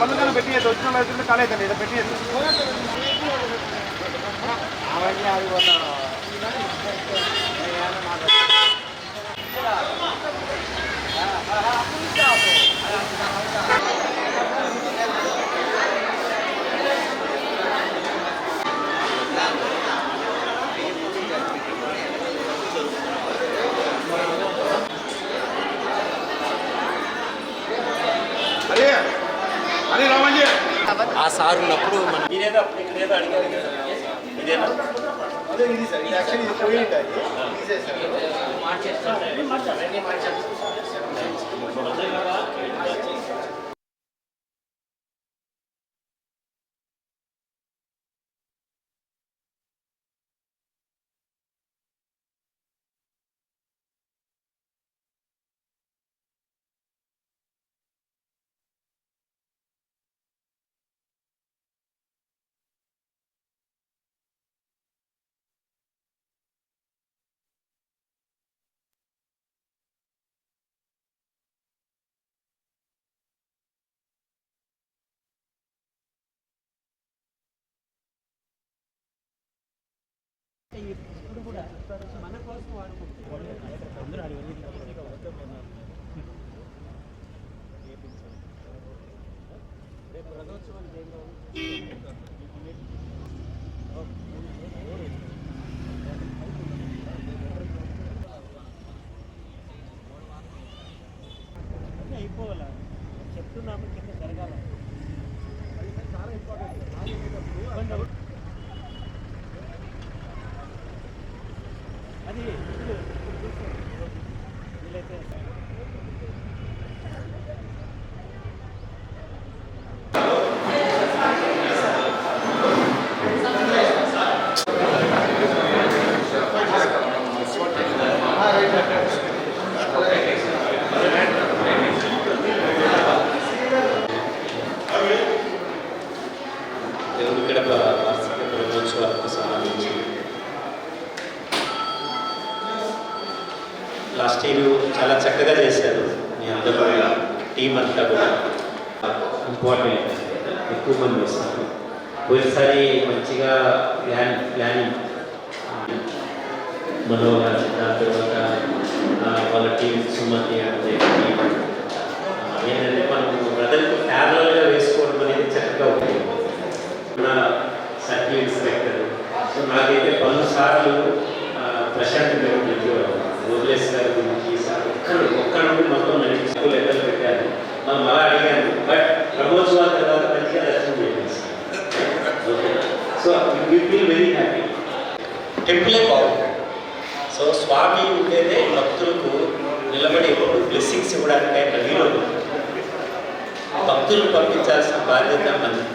పండుగ పెట్టియద్దు వచ్చిన రైతులు కాలేదండి ఇది పెట్టియద్దు అవన్నీ అది పోతాను అదే ఆ సార్ ఉన్నప్పుడు మన మీరేదో అప్పుడు ఇక్కడేదో అడిగారు. ఇదేనా? అదే ఇది సార్. అయిపోవాలా చెప్తున్నాము కింద జరగాల ఇబ్బంది అవ్వ- దేవుడి గడప వార్షిక బ్రహ్మోత్సవాలకు సంబంధించి. లాస్ట్ ఇయర్ చాలా చక్కగా చేశారు. మీ అందరూ టీం అంతా కూడా ఇంపార్టెంట్. ఎక్కువ మంది వస్తారు పోయినసారి మంచిగా ప్లాన్ ప్లానింగ్. మనోహర్ దాని తర్వాత వాళ్ళ టీం సుమతి అంటే ఏంటంటే మనం బ్రదర్ సార్లు ప్రశాంత్ గారు చెప్పేవారు ఓబ్లేస్ గురించి సార్ ఒక్కడు ఒక్కడ మొత్తం నడిచి లెక్కలు పెట్టారు. మనం అలా అడిగాను బట్ బ్రహ్మోత్సవాల తర్వాత మంచిగా దర్శనం చేయాలి so you feel very happy టెంపులే బాగుంది. సో స్వామి ఉండేదే భక్తులకు నిలబడి ఎప్పుడు బ్లెస్సింగ్స్ ఇవ్వడానికి ఆయన భక్తులు పంపించాల్సిన బాధ్యత మనది.